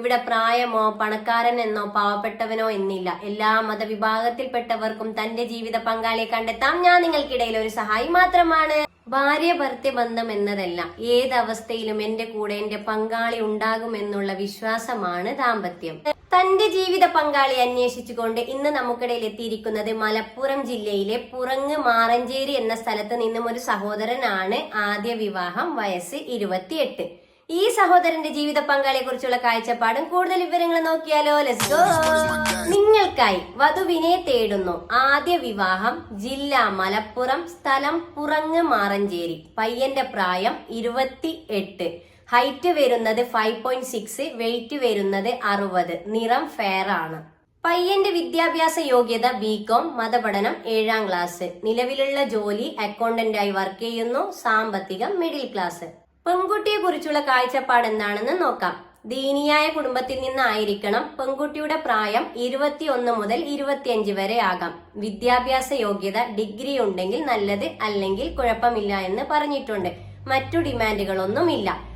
ഇവിടെ പ്രായമോ പണക്കാരൻ എന്നോ പാവപ്പെട്ടവനോ എന്നില്ല. എല്ലാ മതവിഭാഗത്തിൽപ്പെട്ടവർക്കും തന്റെ ജീവിത പങ്കാളിയെ കണ്ടെത്താം. ഞാൻ നിങ്ങൾക്കിടയിൽ ഒരു സഹായി മാത്രമാണ്. ഭാര്യ ഭർത്തി ബന്ധം എന്നതല്ല ഏത് അവസ്ഥയിലും എന്റെ കൂടെ എന്റെ പങ്കാളി ഉണ്ടാകുമെന്നുള്ള വിശ്വാസമാണ് ദാമ്പത്യം. തന്റെ ജീവിത പങ്കാളി അന്വേഷിച്ചുകൊണ്ട് ഇന്ന് നമുക്കിടയിൽ എത്തിയിരിക്കുന്നത് മലപ്പുറം ജില്ലയിലെ പുറങ്ങ് മാറഞ്ചേരി എന്ന സ്ഥലത്ത് നിന്നും ഒരു സഹോദരനാണ് ആദ്യ വിവാഹം വയസ്സ് ഇരുപത്തിയെട്ട്. ഈ സഹോദരന്റെ ജീവിത പങ്കാളിയെ കുറിച്ചുള്ള കാഴ്ചപ്പാടും കൂടുതൽ വിവരങ്ങൾ നോക്കിയാലോ. ഗോ നിങ്ങൾക്കായി വധുവിനെ തേടുന്നു. ആദ്യ വിവാഹം ജില്ല മലപ്പുറം സ്ഥലം പുറങ്ങ് മാറഞ്ചേരി. പയ്യന്റെ പ്രായം ഇരുപത്തി എട്ട് ഹൈറ്റ് വരുന്നത് ഫൈവ് പോയിന്റ് സിക്സ് വെയിറ്റ് വരുന്നത് അറുപത്. നിറം ഫെയർ ആണ്. പയ്യന്റെ വിദ്യാഭ്യാസ യോഗ്യത ബികോം മതപഠനം ഏഴാം ക്ലാസ് നിലവിലുള്ള ജോലി അക്കൗണ്ടന്റായി വർക്ക് ചെയ്യുന്നു. സാമ്പത്തികം മിഡിൽ ക്ലാസ് പെൺകുട്ടിയെ കുറിച്ചുള്ള കാഴ്ചപ്പാട് എന്താണെന്ന് നോക്കാം. ദീനിയായ കുടുംബത്തിൽ നിന്നായിരിക്കണം പെൺകുട്ടിയുടെ പ്രായം ഇരുപത്തിയൊന്ന് മുതൽ ഇരുപത്തിയഞ്ച് വരെ ആകാം. വിദ്യാഭ്യാസ യോഗ്യത ഡിഗ്രി ഉണ്ടെങ്കിൽ നല്ലത് അല്ലെങ്കിൽ കുഴപ്പമില്ല എന്ന് പറഞ്ഞിട്ടുണ്ട്. മറ്റു ഡിമാൻഡുകളൊന്നുമില്ല.